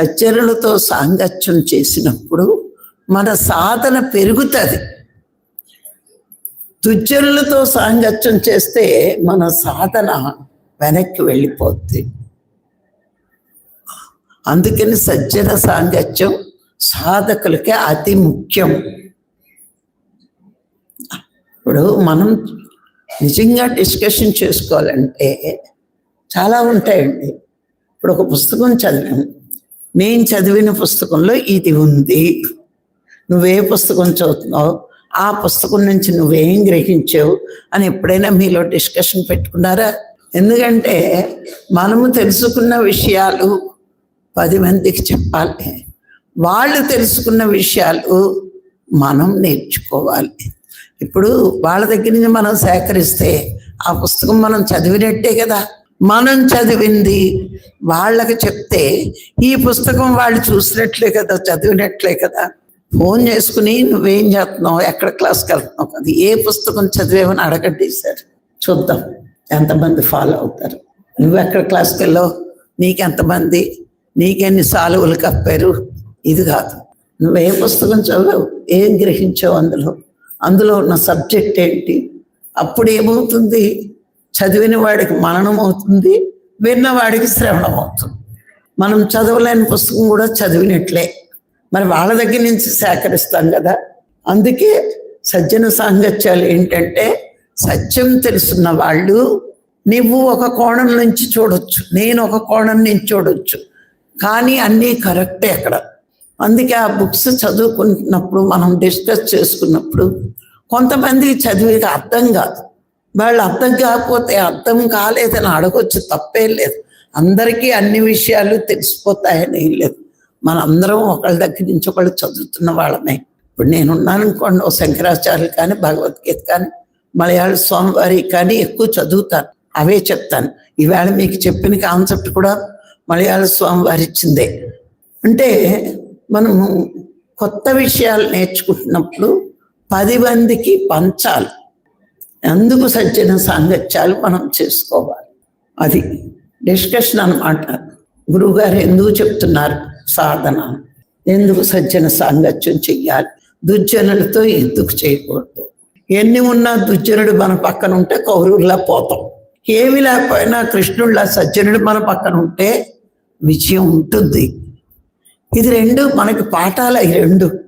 సజ్జనులతో సాంగత్యం చేసినప్పుడు మన సాధన పెరుగుతుంది. దుజ్జనులతో సాంగత్యం చేస్తే మన సాధన వెనక్కి వెళ్ళిపోద్ది. అందుకని సజ్జన సాంగత్యం సాధకులకి అతి ముఖ్యం. ఇప్పుడు మనం నిజంగా డిస్కషన్ చేసుకోవాలంటే చాలా ఉంటాయండి. ఇప్పుడు ఒక పుస్తకం చదివాను. నేను చదివిన పుస్తకంలో ఇది ఉంది. నువ్వే పుస్తకం చదువుతున్నావు. ఆ పుస్తకం నుంచి నువ్వేం గ్రహించావు అని ఎప్పుడైనా మీలో డిస్కషన్ పెట్టుకున్నారా? ఎందుకంటే మనము తెలుసుకున్న విషయాలు పది మందికి చెప్పాలి. వాళ్ళు తెలుసుకున్న విషయాలు మనం నేర్చుకోవాలి. ఇప్పుడు వాళ్ళ దగ్గర నుంచి మనం సేకరిస్తే ఆ పుస్తకం మనం చదివినట్టే కదా. మనం చదివింది వాళ్ళకి చెప్తే ఈ పుస్తకం వాళ్ళు చూసినట్లే కదా చదివినట్లే కదా. ఫోన్ చేసుకుని నువ్వేం చేస్తున్నావు ఎక్కడ క్లాస్కి వెళ్తున్నావు అది ఏ పుస్తకం చదివేమని అడగండి సార్. చూద్దాం ఎంతమంది ఫాలో అవుతారు. నువ్వు ఎక్కడ క్లాస్కి వెళ్ళావు నీకెంతమంది నీకెన్ని సాలువులు కప్పారు ఇది కాదు. నువ్వు ఏ పుస్తకం చదివావు ఏం గ్రహించావు అందులో? అందులో ఉన్న సబ్జెక్ట్ ఏంటి? అప్పుడు ఏమవుతుంది? చదివిన వాడికి మననం అవుతుంది విన్నవాడికి శ్రవణం అవుతుంది. మనం చదవలేని పుస్తకం కూడా చదివినట్లే. మరి వాళ్ళ దగ్గర నుంచి సేకరిస్తాం కదా. అందుకే సజ్జన సాంగత్యాలు ఏంటంటే సత్యం తెలుసున్న వాళ్ళు నువ్వు ఒక కోణం నుంచి చూడొచ్చు నేను ఒక కోణం నుంచి చూడొచ్చు. కానీ అన్నీ కరెక్టే అక్కడ. అందుకే ఆ బుక్స్ చదువుకుంటున్నప్పుడు మనం డిస్కస్ చేసుకున్నప్పుడు కొంతమందికి చదివేది అర్థం కాదు. వాళ్ళు అర్థం కాకపోతే అర్థం కాలేదని అడగొచ్చు తప్పే లేదు. అందరికీ అన్ని విషయాలు తెలిసిపోతాయని ఏం లేదు. మనందరం ఒకళ్ళ దగ్గర నుంచి ఒకళ్ళు చదువుతున్న వాళ్ళమే. ఇప్పుడు నేనున్నాను అనుకోండి ఓ శంకరాచార్యులు కానీ భగవద్గీత కానీ మలయాళ స్వామివారి కానీ ఎక్కువ చదువుతాను. అవే చెప్తాను. ఈవేళ మీకు చెప్పిన కాన్సెప్ట్ కూడా మలయాళ స్వామివారి ఇచ్చిందే. అంటే మనము కొత్త విషయాలు నేర్చుకుంటున్నప్పుడు పది మందికి పంచాలి. అందుకు సజ్జన సాంగత్యాలు మనం చేసుకోవాలి. అది డిస్కషన్ అనమాట గురువుగారు ఎందుకు చెప్తున్నారు సాధన? ఎందుకు సజ్జన సాంగత్యం చెయ్యాలి? దుర్జనులతో ఎందుకు చేయకూడదు? ఎన్ని ఉన్నా దుర్జనుడు మన పక్కన ఉంటే కౌరవులా పోతాం. ఏమి లేకపోయినా కృష్ణుడిలా సజ్జనుడు మన పక్కన ఉంటే విజయం ఉంటుంది. ఇది రెండు మనకి పాఠాలు ఈ రెండు.